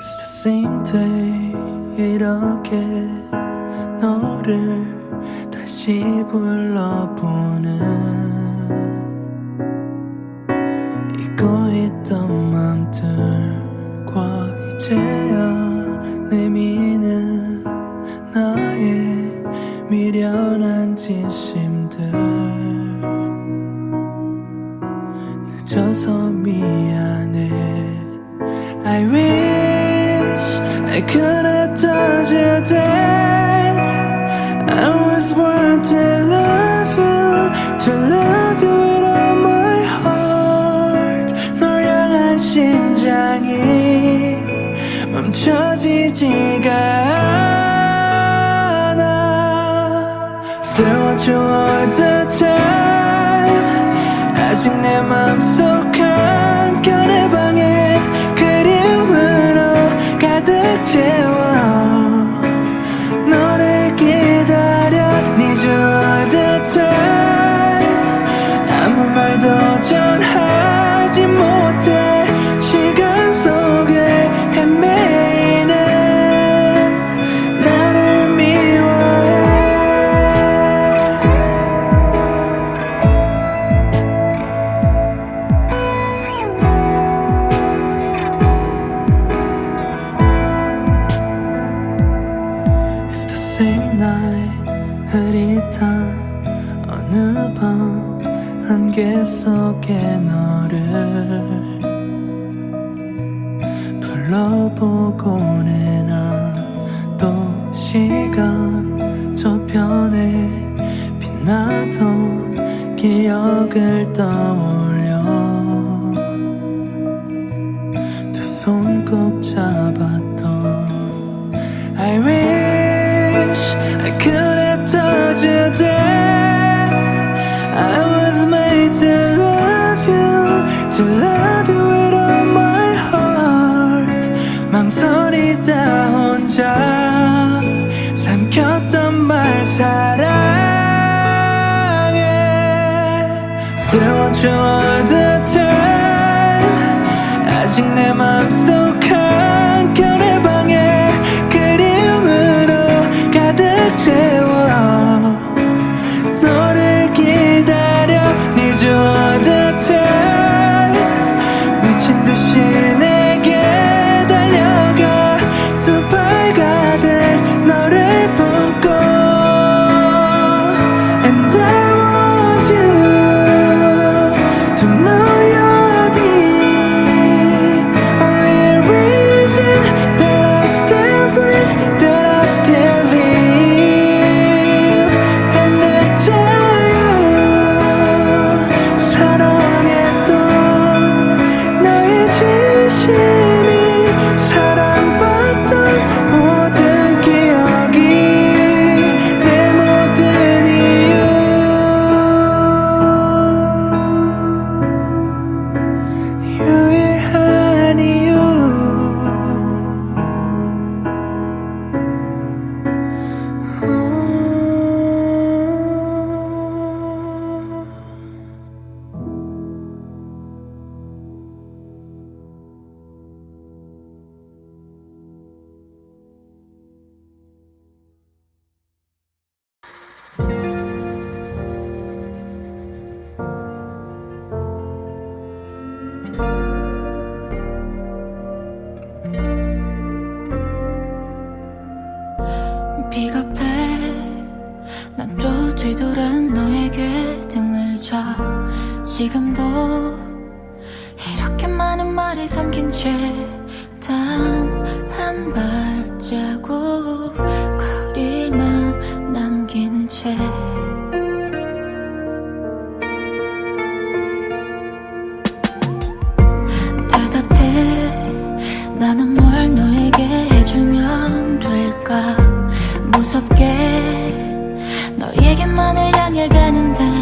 same day 이렇게 너를 다시 불러보는 잊고 있던 맘들과 이제야 내미는 나의 미련한 진심들. 늦어서 미안해. I I could have told you that I was born to love you To love you with all my heart 널 향한 심장이 멈춰지지가 않아 Still want you all the time 아직 내 맘속 전하지 못해 시간 속을 헤매이는 나를 미워해. It's the same night 흐릿한 어느 밤 안개 속에 너를 불러보곤 해나또 시간 저편에 빛나던 기억을 떠올려 Time. 아직 내 맘속 한켠의 방에 그리움으로 가득 채워 너를 기다려 Need you 미친 듯이 비겁해 난 또 뒤돌아 너에게 등을 져 지금도 이렇게 많은 말이 삼킨 채 단 한 발자국 거리만 남긴 채. 대답해. 나는 뭘 너에게 해주면 될까? 무섭게 너에게만을 향해 가는 듯